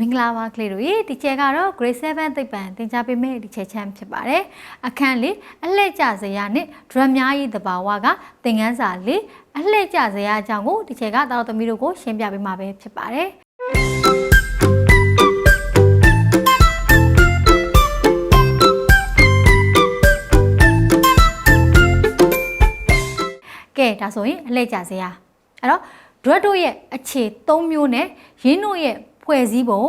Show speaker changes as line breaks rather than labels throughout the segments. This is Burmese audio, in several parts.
မင်္ဂလာပါကလေးတို့ရေဒီချဲကတော့ grade 7သိပ္ပံသင်ကြားပေးမယ့်ဒီချဲချမ်းဖြစ်ပါတယ်အခန်းလေးအလှည့်ကျဇရာနဲ့ drum များ၏တဘာဝကသင်ခန်းစာလေးအလှည့်ကျဇရာအကြောင်းကိုဒီချဲကတာတော်သမီးတို့ကိုရှင်းပြပေးမှာပဲဖြစ်ပါတယ်ကဲဒါဆိုရင်အလှည့်ကျဇရာအဲ့တော့ drug တို့ရဲ့အခြေ၃မျိုးနဲ့ရင်းတို့ရဲ့ ဖွဲ့စည်းပုံ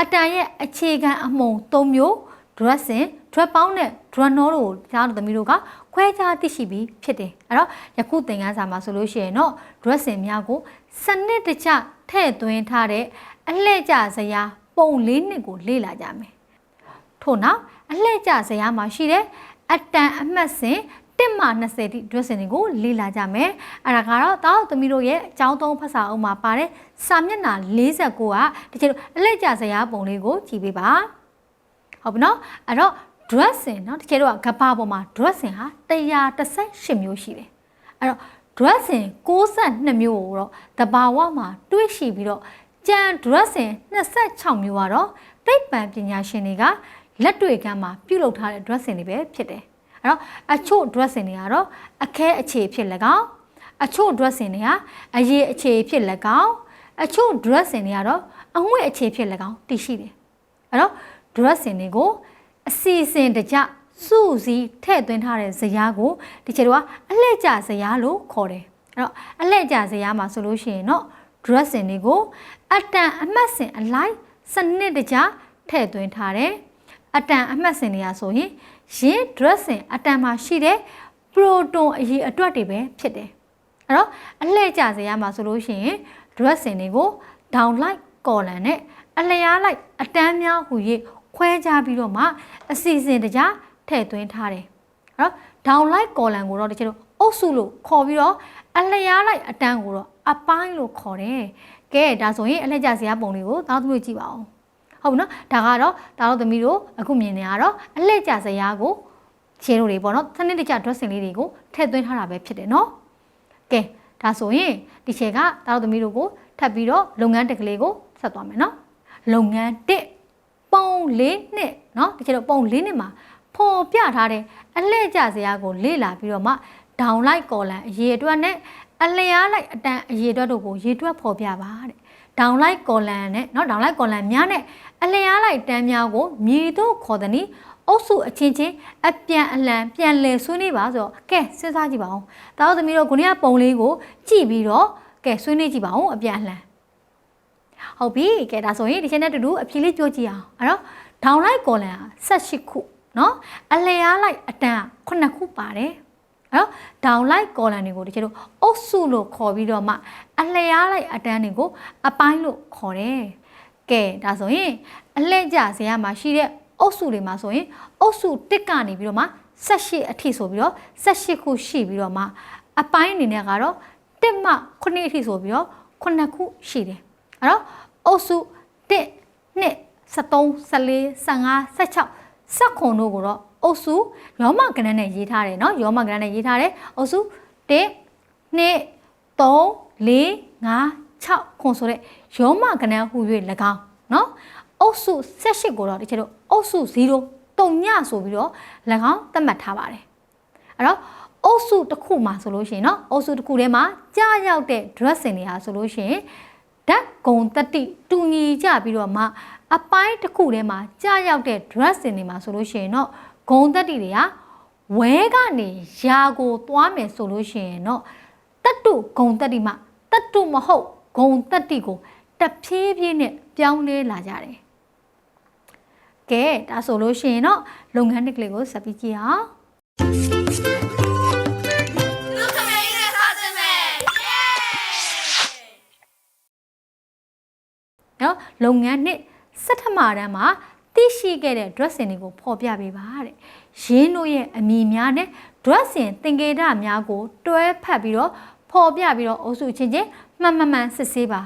အတန်ရဲ့အခြေခံအမုံ၃မျိုး drug စင် drug ပေါင်းနဲ့ drug နောတို့ကြားတော်သမီးတို့ကခွဲခြားသိရှိပြီးဖြစ်တယ်အဲ့တော့ယခုသင်ခန်းစာမှာဆိုလို့ရှိရင်တော့ drug စင်များကိုစနစ်တကျထည့်သွင်းထားတဲ့အလှည့်ကျဇရာပုံလေးနှစ်ကိုလေ့လာကြမယ်ထို့နောက်အလှည့်ကျဇရာမှာရှိတဲ့အတန်အမှတ်စဉ် 1မှ20တိ dressing တွေကိုလေ့လာကြမယ်။အဲ့ဒါကတော့တောက်သမီးတို့ရဲ့အကြောင်းသုံးဖတ်စာအုပ်မှာပါတဲ့စာမျက်နှာ49ကတချို့အလက်ကျဇရာပုံလေးကိုကြည့်ပေးပါ။ဟုတ်ပြီနော်။အဲ့တော့ dressing เนาะတချို့ကကဘာပေါ်မှာ dressing ဟာ118မျိုးရှိတယ်။အဲ့တော့ dressing 62မျိုးကိုတော့တဘာဝမှာတွေးရှိပြီးတော့ကြံ dressing 26မျိုးကတော့တိတ်ပံပညာရှင်တွေကလက်တွေကမ်းမှာပြုလုပ်ထားတဲ့ dressing တွေပဲဖြစ်တယ်။ အဲ့တော့အချို့ dressing တွေကတော့အခဲအခြေဖြစ်၎င်းအချို့ dressing တွေကအရေးအခြေဖြစ်၎င်းအချို့ dressing တွေကတော့အငွေ့အခြေဖြစ်၎င်းတည်ရှိတယ်အဲ့တော့ dressing တွေကိုအစီအစဉ်တကြစုစည်းထည့်သွင်းထားတဲ့ဇယားကိုဒီချက်တော့အလှည့်ကျဇယားလို့ခေါ်တယ်အဲ့တော့အလှည့်ကျဇယားမှာဆိုလို့ရှိရင်တော့ dressing တွေကိုအတန်အမှတ်စဉ်အလိုက်စနစ်တကျထည့်သွင်းထားတယ်အတန်အမှတ်စဉ်တွေကဆိုရင် ရင်း dressing အတန်မှာရှိတဲ့ proton အရေးအတွက်တွေပဲဖြစ်တယ်အဲ့တော့အလှည့်ကျစေရမှာဆိုလို့ရှိရင် dressing တွေကို downlight column နဲ့အလျားလိုက်အတန်းများဟူ၍ခွဲခြားပြီးတော့မှအစီအစဉ်တကြထည့်သွင်းထားတယ်အဲ့တော့ downlight column ကိုတော့တချို့တော့အုပ်စုလို့ခေါ်ပြီးတော့အလျားလိုက်အတန်းကိုတော့အပိုင်းလို့ခေါ်တယ်ကဲဒါဆိုရင်အလှည့်ကျစေရပုံလေးကိုသာသမီးကြည့်ပါအောင် ဟုတ်နော်ဒါကတော့ဒါတော့သမီးတို့အခုမြင်နေရတော့အလှည့်ကျဇရာကိုခြေတို့တွေပေါ့နော်စနစ်တကျ dressing လေးတွေကိုထည့်သွင်းထားတာပဲဖြစ်တယ်နော်ကဲဒါဆိုရင်ဒီခြေကဒါတော့သမီးတို့ကိုထပ်ပြီးတော့လုပ်ငန်းတက်ကလေးကိုဆက်သွားမယ်နော်လုပ်ငန်းတစ်ပုံလေးနှစ်နော်ဒီခြေတော့ပုံလေးနှစ်မှာပေါ်ပြထားတဲ့အလှည့်ကျဇရာကိုလေ့လာပြီးတော့မှ down light column အရေးအတွက်နဲ့အလျားလိုက်အတန်အရေးအတွက်တို့ကိုရေတွက်ဖော်ပြပါတဲ့ down light column နဲ့เนาะ down light column များနဲ့ အလျားလိုက်တန်းများကိုမြည်သို့ခေါ်သည်။အုပ်စုအချင်းချင်းအပြန်အလှန်ပြန်လည်ဆွေးနွေးပါဆိုတော့ကဲစဉ်းစားကြည့်ပါဦး။တားသမီးတို့ခုနကပုံလေးကိုကြည့်ပြီးတော့ကဲဆွေးနွေးကြည့်ပါဦးအပြန်အလှန်။ဟုတ်ပြီ။ကဲဒါဆိုရင်ဒီချက်နဲ့တူတူအဖြေလေးပြောကြည့်အောင်။အဲ့တော့ထောင်လိုက်ကော်လံ78ခုနော်အလျားလိုက်အတန်း9ခုပါတယ်။အဲ့တော့ဒေါင်လိုက်ကော်လန်တွေကိုတကယ်လို့အုပ်စုလို့ခေါ်ပြီးတော့မှအလျားလိုက်အတန်းတွေကိုအပိုင်းလို့ခေါ်တယ် ကဲဒါဆိုရင်အလှည့်ကျဇရာမှာရှိတဲ့အုပ်စုတွေမှာဆိုရင်အုပ်စု1ကနေပြီးတော့မှ18အထိဆိုပြီးတော့18ခုရှိပြီးတော့မှအပိုင်းအနေနဲ့ကတော့1မှ9အထိဆိုပြီးတော့9ခုရှိတယ်အဲ့တော့အုပ်စု1 2 73 14 15 16 19တို့ကိုတော့အုပ်စုရောမကဏ္ဍနဲ့ရေးထားတယ်เนาะရောမကဏ္ဍနဲ့ရေးထားတယ်အုပ်စု1 2 3 4 5 6ခွန်ဆိုတဲ့ယောမကဏန်းဟူ၍၎င်းနော်အုပ်စု78ကိုတော့တချို့အုပ်စု0တုံညဆိုပြီးတော့၎င်းသတ်မှတ်ထားပါတယ်အဲ့တော့အုပ်စုတစ်ခုမှာဆိုလို့ရှိရင်နော်အုပ်စုတစ်ခုထဲမှာကြာရောက်တဲ့ dressing တွေဟာဆိုလို့ရှိရင်ဓာတ်ဂုံတတိတူညီကြပြီးတော့မှအပိုင်းတစ်ခုထဲမှာကြာရောက်တဲ့ dressing တွေမှာဆိုလို့ရှိရင်တော့ဂုံတတိတွေဟာဝဲကနေယာကိုသွားမယ်ဆိုလို့ရှိရင်တော့တတုဂုံတတိမှာတတုမဟုတ် ဂုံတက်တိကိုတဖြည်းဖြည်းနဲ့ပြောင်းလဲလာကြတယ်။ကဲဒါဆိုလို့ရှိရင်တော့လုပ်ငန်းတစ်ကလေးကိုဆက်ပြီးကြည့်အောင်။နော်လုပ်ငန်းနှစ်စက်ထမတန်းမှာသိရှိခဲ့တဲ့ dressing တွေကိုဖော်ပြပေးပါတဲ့။ရင်းတို့ရဲ့အမည်များနဲ့ dressing သင်္ကေတများကို တွဲဖက်ပြီးတော့ဖော်ပြပြီးတော့အုပ်စုချင်းချင်း မှန်မှန်မှန်စစ်ဆေးပါ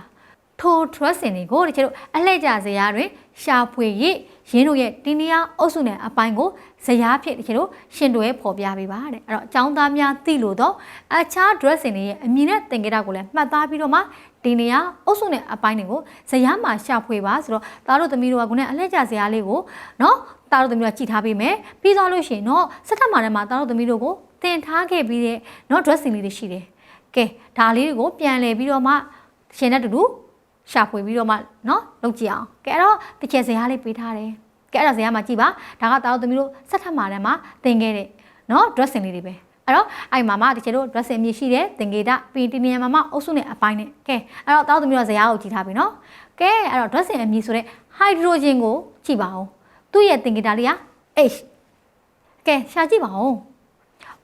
ထို trusting တွေကိုတချို့အလှည့်ကျဇရာတွင်ရှာဖွေရရင်းတို့ရဲ့တင်းနီယာအုပ်စုနဲ့အပိုင်းကိုဇရာဖြစ်တချို့ရှင်တွဲဖော်ပြပေးပါတဲ့အဲ့တော့အကြောင်းသားများသိလို့တော့အခြား dressing တွေရဲ့အမည်နဲ့သင်္ကေတကိုလည်းမှတ်သားပြီးတော့မှဒီနေရာအုပ်စုနဲ့အပိုင်းတွေကိုဇယားမှာရှာဖွေပါဆိုတော့သားတို့သမီးတို့ကခုနကအလှည့်ကျဇယားလေးကိုနော်သားတို့သမီးတို့ကကြည်ထားပေးမယ်ပြီးသွားလို့ရှိရင်တော့စက်ထပ်မှာထဲမှာသားတို့သမီးတို့ကိုတင်ထားခဲ့ပြီးတဲ့နော် dressing လေးတွေရှိတယ် ကဲဒါလေးတွေကိုပြန်လည်ပြီးတော့မှရှင်တဲ့တူတူရှာဖွေပြီးတော့မှနော်လုပ်ကြည့်အောင်ကဲအဲ့တော့တစ်ချက်ဇယားလေးပေးထားတယ်ကဲအဲ့ဒါဇယားမှာကြည့်ပါဒါကသားတို့သမီးတို့စက်ထပ်မှာထဲမှာတင်ခဲ့တဲ့နော် dressing လေးတွေပဲအဲ့တော့အဲ့မှာမှတကယ်လို့ dressing မြေရှိတယ်တင်ကေတာပြီးဒီနေရာမှာမှအုပ်စုနဲ့အပိုင်းနဲ့ကဲအဲ့တော့တောက်သမီးတို့ဇရာကိုကြည့်ထားပြီနော်ကဲအဲ့တော့ dressing အမည်ဆိုတဲ့ hydrogen ကိုကြည့်ပါဦးသူ့ရဲ့တင်ကေတာလေးက H ကဲရှာကြည့်ပါဦး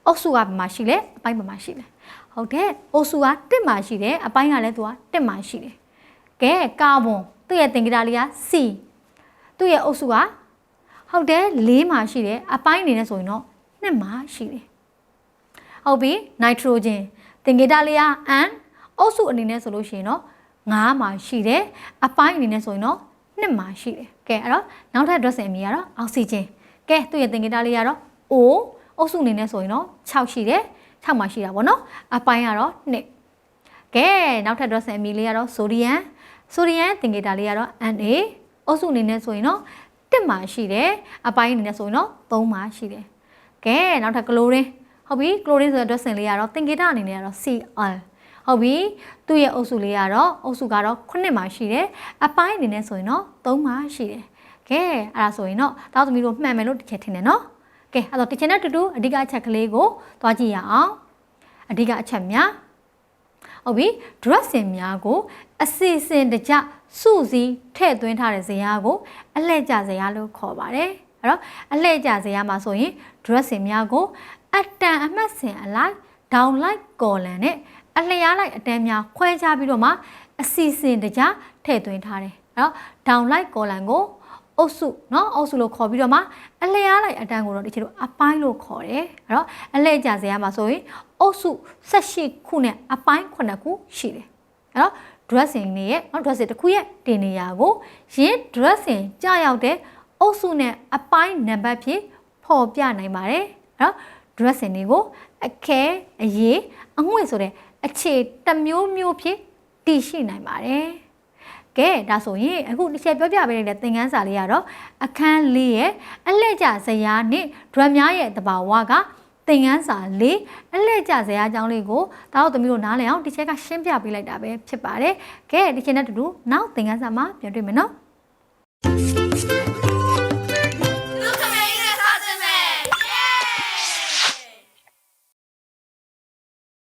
အုပ်စုကဘယ်မှာရှိလဲအပိုင်းဘယ်မှာရှိလဲဟုတ်တယ်အုပ်စုက1မှာရှိတယ်အပိုင်းကလည်းသူက1မှာရှိတယ်ကဲကာဗွန်သူ့ရဲ့တင်ကေတာလေးက C သူ့ရဲ့အုပ်စုကဟုတ်တယ်4မှာရှိတယ်အပိုင်းအနေနဲ့ဆိုရင်တော့2မှာရှိတယ်ဟုတ်ပြီနိုက်ထရိုဂျင်သင်္ကေတလေးကအန်အုပ်စုအနေနဲ့ဆိုလို့ရှိရင်တော့9မှာရှိတယ်အပိုင်းအနေနဲ့ဆိုရင်တော့2မှာရှိတယ်ကဲအဲ့တော့နောက်ထပ် dressing အမည်ကတော့အောက်ဆီဂျင်ကဲသူ့ရဲ့သင်္ကေတလေးကတော့ O အုပ်စုအနေနဲ့ဆိုရင်တော့6ရှိတယ်6မှာရှိတာပေါ့နော်အပိုင်းကတော့2ကဲနောက်ထပ် dressing အမည်လေးကတော့ sodium sodium သင်္ကေတလေးကတော့ Na အုပ်စုအနေနဲ့ဆိုရင်တော့1မှာရှိတယ်အပိုင်းအနေနဲ့ဆိုရင်တော့3မှာရှိတယ်ကဲနောက်ထပ် chlorine ဟုတ်ပြီ chlorine ဆိုတဲ့ dressing လေးကတော့သင်္ကေတအနေနဲ့ကတော့ Cl ဟုတ်ပြီသူ့ရဲ့အုပ်စုလေးကတော့အုပ်စုကတော့9မှာရှိတယ်အပိုင်းအနေနဲ့ဆိုရင်တော့3မှာရှိတယ်ကဲအဲ့ဒါဆိုရင်တော့တောက်သမီးတို့မှန်မယ်လို့တစ်ချက်ထင်တယ်နော် ကဲအဲ့တော့တစ်ချက်နဲ့တူတူအဓိကအချက်ကလေးကိုသွားကြည့်ရအောင်အဓိကအချက်များဟုတ်ပြီ dressing များကို အစီအစဉ်တကျစုစည်းထည့်သွင်းထားတဲ့ဇယားကိုအလှည့်ကျဇယားလို့ခေါ်ပါတယ်အဲ့တော့အလှည့်ကျဇယားမှာဆိုရင် dressing များကိုအတန်အမှတ်စဉ်အလိုက် down like column နဲ့အလျားလိုက်အတန်းများခွဲခြားပြီးတော့မှအစီအစဉ်တကြထည့်သွင်းထားတယ်အဲ့တော့ down like column ကို အုပ်စုเนาะအုပ်စုလို့ခေါ်ပြီးတော့မှအလျားလိုက်အတန်းကိုတော့ဒီချေတို့အပိုင်းလို့ခေါ်တယ်အဲ့တော့အလဲကြစရာမှာဆိုရင်အုပ်စု18ခုနဲ့အပိုင်း9ခုရှိတယ်အဲ့တော့ dressing တွေရဲ့เนาะ dressing တစ်ခုရဲ့တင်နေရာကိုရင်း dressing ကြာရောက်တဲ့အုပ်စုနဲ့အပိုင်းနံပါတ်ဖြင့်ဖော်ပြနိုင်ပါတယ်အဲ့တော့ dressing တွေကိုအခဲအရေးအငွေ့ဆိုတဲ့အခြေတစ်မျိုးမျိုးဖြင့်တည်ရှိနိုင်ပါတယ်။ ကဲဒါဆိုရင်အခုတစ်ချက်ပြောပြပေးတဲ့သင်ခန်းစာလေးကတော့အခန်းလေးရဲ့အလှည့်ကျဇယားနဲ့ဒရမ်များရဲ့တဘာဝကသင်ခန်းစာလေးအလှည့်ကျဇယားအကြောင်းလေးကိုဒါတော့သမီးတို့နားလည်အောင်ဒီချက်ကရှင်းပြပေးလိုက်တာပဲဖြစ်ပါတယ်။ကဲဒီချက်နဲ့တူတူနောက်သင်ခန်းစာမှာပြန်တွေ့မယ်နော်။